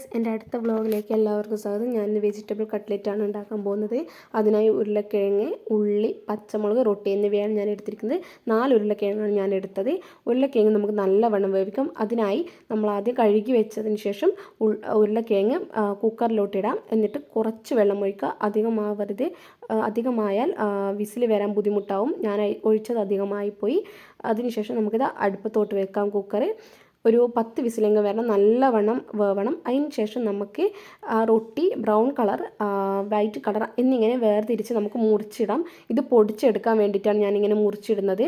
Guys എന്റെ അടുത്ത വ്ളോഗിലേക്ക് എല്ലാവർക്കും സ്വാഗതം. ഞാൻ വെജിറ്റബിൾ കട്ട്ലറ്റാണ് ഉണ്ടാക്കാൻ പോകുന്നത്. അതിനായി ഉരുളക്കിഴങ്ങ് ഉള്ളി പച്ചമുളക് റൊട്ടി എന്നിവയാണ് ഞാൻ എടുത്തിരിക്കുന്നത്. നാല് ഉരുളക്കിഴങ്ങാണ് ഞാൻ എടുത്തത്. ഉരുളക്കിഴങ്ങ് നമുക്ക് നല്ല വണ്ണം വേവിക്കാം. അതിനായി നമ്മൾ ആദ്യം കഴുകി വെച്ചതിന് ശേഷം ഉരുളക്കിഴങ്ങ് കുക്കറിലോട്ടിടാം എന്നിട്ട് കുറച്ച് വെള്ളം ഒഴിക്കുക. അധികമാവരുത്. അധികമായാൽ വിസിൽ വരാൻ ബുദ്ധിമുട്ടാവും. ഞാൻ ഒഴിച്ചത് അധികമായി പോയി അതിനുശേഷം നമുക്കിത് അടുപ്പത്തോട്ട് വെക്കാം കുക്കർ ഒരു പത്ത് വിസിലെങ്കിൽ വരണം നല്ലവണ്ണം വേവണം. അതിന് ശേഷം നമുക്ക് റൊട്ടി ബ്രൗൺ കളർ വൈറ്റ് കളർ എന്നിങ്ങനെ വേർതിരിച്ച് നമുക്ക് മുറിച്ചിടാം. ഇത് പൊടിച്ചെടുക്കാൻ വേണ്ടിയിട്ടാണ് ഞാനിങ്ങനെ മുറിച്ചിടുന്നത്.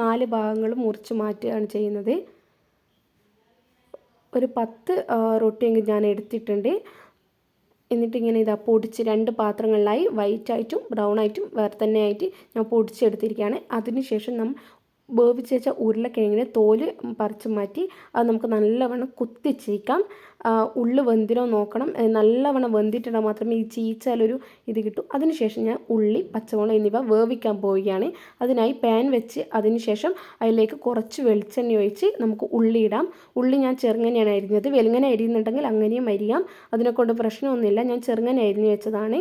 നാല് ഭാഗങ്ങളും മുറിച്ച് മാറ്റുകയാണ് ചെയ്യുന്നത്. ഒരു പത്ത് റൊട്ടിയെങ്കിൽ ഞാൻ എടുത്തിട്ടുണ്ട്. എന്നിട്ട് ഇങ്ങനെ ഇതാ പൊടിച്ച് രണ്ട് പാത്രങ്ങളിലായി വൈറ്റായിട്ടും ബ്രൗൺ ആയിട്ടും വേറെ തന്നെ ആയിട്ട് ഞാൻ പൊടിച്ചെടുത്തിരിക്കുകയാണ്. അതിനുശേഷം നമ്മൾ വേവിച്ച് വെച്ച ഉരുളക്കിഴങ്ങിനെ തോൽ പറിച്ച് മാറ്റി അത് നമുക്ക് നല്ലവണ്ണം കുത്തിച്ചീക്കാം ഉള്ളു വെന്തിനോ നോക്കണം. നല്ലവണ്ണം വെന്തിട്ടുണ്ടെങ്കിൽ മാത്രമേ ഈ ചീച്ചാലൊരു ഇത് കിട്ടൂ. അതിനുശേഷം ഞാൻ ഉള്ളി പച്ചമുളക് എന്നിവ വേവിക്കാൻ പോവുകയാണ്. അതിനായി പാൻ വെച്ച് അതിനുശേഷം അതിലേക്ക് കുറച്ച് വെളിച്ചെണ്ണ ഒഴിച്ച് നമുക്ക് ഉള്ളി ഇടാം. ഉള്ളി ഞാൻ ചെറുങ്ങനെയാണ് അരിഞ്ഞത്. വെളുങ്ങനെ അരിയുന്നുണ്ടെങ്കിൽ അങ്ങനെയും അരിയാം. അതിനെക്കൊണ്ട് പ്രശ്നമൊന്നുമില്ല. ഞാൻ ചെറുങ്ങനെ അരിഞ്ഞു വെച്ചതാണ്.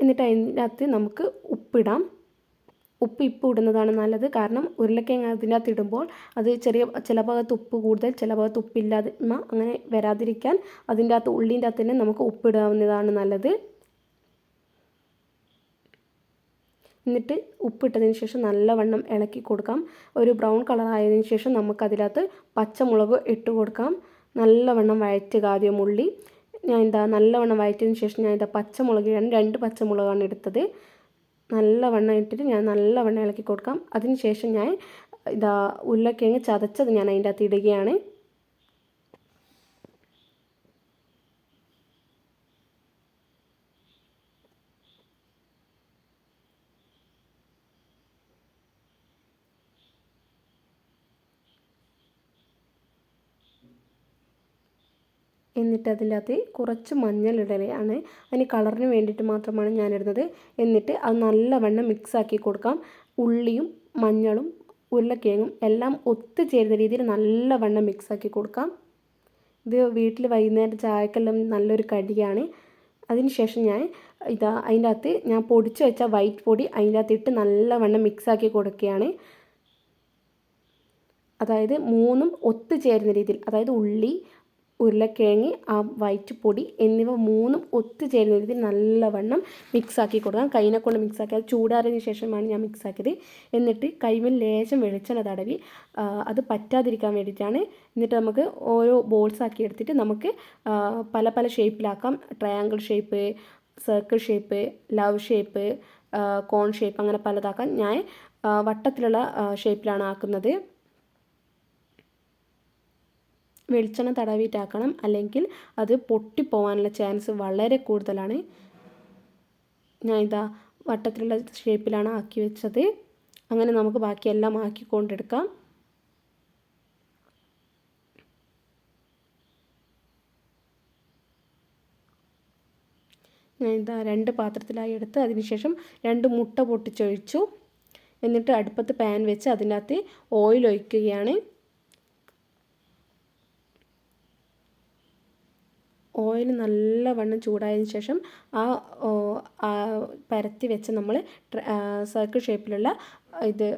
എന്നിട്ട് അതിനകത്ത് നമുക്ക് ഉപ്പിടാം. ഉപ്പ് ഇപ്പം ഇടുന്നതാണ് നല്ലത്. കാരണം ഉരുളക്കിഴങ്ങ് അതിനകത്ത് ഇടുമ്പോൾ അത് ചെറിയ ചില ഭാഗത്ത് ഉപ്പ് കൂടുതൽ ചില ഭാഗത്ത് ഉപ്പില്ലാതെ അങ്ങനെ വരാതിരിക്കാൻ അതിന്റെ അകത്ത് ഉള്ളിന്റെ അകത്ത് തന്നെ നമുക്ക് ഉപ്പിടാവുന്നതാണ് നല്ലത്. എന്നിട്ട് ഉപ്പിട്ടതിന് ശേഷം നല്ലവണ്ണം ഇളക്കി കൊടുക്കാം. ഒരു ബ്രൗൺ കളർ ആയതിനു ശേഷം നമുക്കതിനകത്ത് പച്ചമുളക് ഇട്ട് കൊടുക്കാം. നല്ലവണ്ണം വഴറ്റുക ആദ്യം ഉള്ളി. ഞാൻ എന്താ നല്ലവണ്ണം വഴറ്റിയതിന് ശേഷം ഞാൻ ഇതാ പച്ചമുളക് രണ്ട് പച്ചമുളകാണ് എടുത്തത്. നല്ലവണ്ണം ഇട്ടിട്ട് ഞാൻ നല്ലവണ്ണം ഇളക്കി കൊടുക്കാം. അതിന് ശേഷം ഞാൻ ഇതാ ഉരുളക്കിഴങ്ങ് ചതച്ചത് ഞാൻ അതിന്റെ അകത്ത് ഇടുകയാണ്. എന്നിട്ട് അതിന്റെ കുറച്ച് മഞ്ഞൾ ഇടലാണ് അതിന് കളറിന് വേണ്ടിയിട്ട് മാത്രമാണ് ഞാനിടുന്നത്. എന്നിട്ട് അത് നല്ലവണ്ണം മിക്സാക്കി കൊടുക്കാം. ഉള്ളിയും മഞ്ഞളും ഉരുളക്കിഴങ്ങും എല്ലാം ഒത്തുചേരുന്ന രീതിയിൽ നല്ലവണ്ണം മിക്സാക്കി കൊടുക്കാം. ഇത് വീട്ടിൽ വൈകുന്നേരം ചായക്കെല്ലാം നല്ലൊരു കടിയാണ്. അതിനുശേഷം ഞാൻ ഇതാ അതിന്റെ അകത്ത് ഞാൻ പൊടിച്ച് വെച്ച വൈറ്റ് പൊടി അതിന്റെ അകത്ത് ഇട്ട് നല്ലവണ്ണം മിക്സാക്കി കൊടുക്കുകയാണ്. അതായത് മൂന്നും ഒത്തുചേരുന്ന രീതിയിൽ അതായത് ഉള്ളി ഉരുളക്കിഴങ്ങ് ആ വൈറ്റ് പൊടി എന്നിവ മൂന്നും ഒത്തുചേരുന്ന രീതിയിൽ നല്ലവണ്ണം മിക്സാക്കി കൊടുക്കാം കൈനെ കൊണ്ട് മിക്സാക്കി അത് ചൂടാറിയതിന് ശേഷമാണ് ഞാൻ മിക്സാക്കിയത് എന്നിട്ട് കൈമിൽ ലേശം വെളിച്ചെണ്ണ തടവി അത് പറ്റാതിരിക്കാൻ വേണ്ടിയിട്ടാണ് എന്നിട്ട് നമുക്ക് ഓരോ ബോൾസ് ആക്കി എടുത്തിട്ട് നമുക്ക് പല പല ഷേപ്പിലാക്കാം triangle shape circle shape love shape cone shape അങ്ങനെ പലതാക്കാം. ഞാൻ വട്ടത്തിലുള്ള ഷേപ്പിലാണ് ആക്കുന്നത്. വെളിച്ചെണ്ണ തടവിയിട്ടാക്കണം. അല്ലെങ്കിൽ അത് പൊട്ടിപ്പോവാനുള്ള ചാൻസ് വളരെ കൂടുതലാണ്. ഞാൻ ഇതാ വട്ടത്തിലുള്ള ഷേപ്പിലാണ് ആക്കി വെച്ചത്. അങ്ങനെ നമുക്ക് ബാക്കിയെല്ലാം ആക്കി കൊണ്ടെടുക്കാം ഞാൻ ഇതാ രണ്ട് പാത്രത്തിലായി എടുത്ത് അതിനുശേഷം രണ്ട് മുട്ട പൊട്ടിച്ചൊഴിച്ചു. എന്നിട്ട് അടുപ്പത്ത് പാൻ വെച്ച് അതിനകത്ത് ഓയിൽ ഒഴിക്കുകയാണ്. ഓയിൽ നല്ലവണ്ണം ചൂടായതിനു ശേഷം ആ പരത്തി വെച്ച് നമ്മൾ സർക്കിൾ ഷേപ്പിലുള്ള ഇത്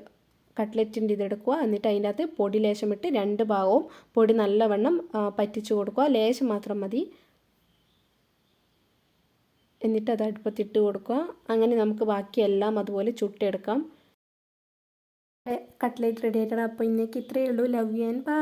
കട്ട്ലറ്റിന്റെ ഇതെടുക്കുക എന്നിട്ട് അതിന്റെ അകത്ത് പൊടി ലേശം ഇട്ട് രണ്ട് ഭാഗവും പൊടി നല്ലവണ്ണം പറ്റിച്ചു കൊടുക്കുക. ലേശം മാത്രം മതി. എന്നിട്ട് അത് അടുപ്പത്തിട്ട് കൊടുക്കുക. അങ്ങനെ നമുക്ക് ബാക്കിയെല്ലാം അതുപോലെ ചുട്ടെടുക്കാം. കട്ട്ലേറ്റ് റെഡി ആയിട്ടാണ് അപ്പോൾ ഇന്നേക്ക് ഇത്രയേ ഉള്ളൂ. Love you and by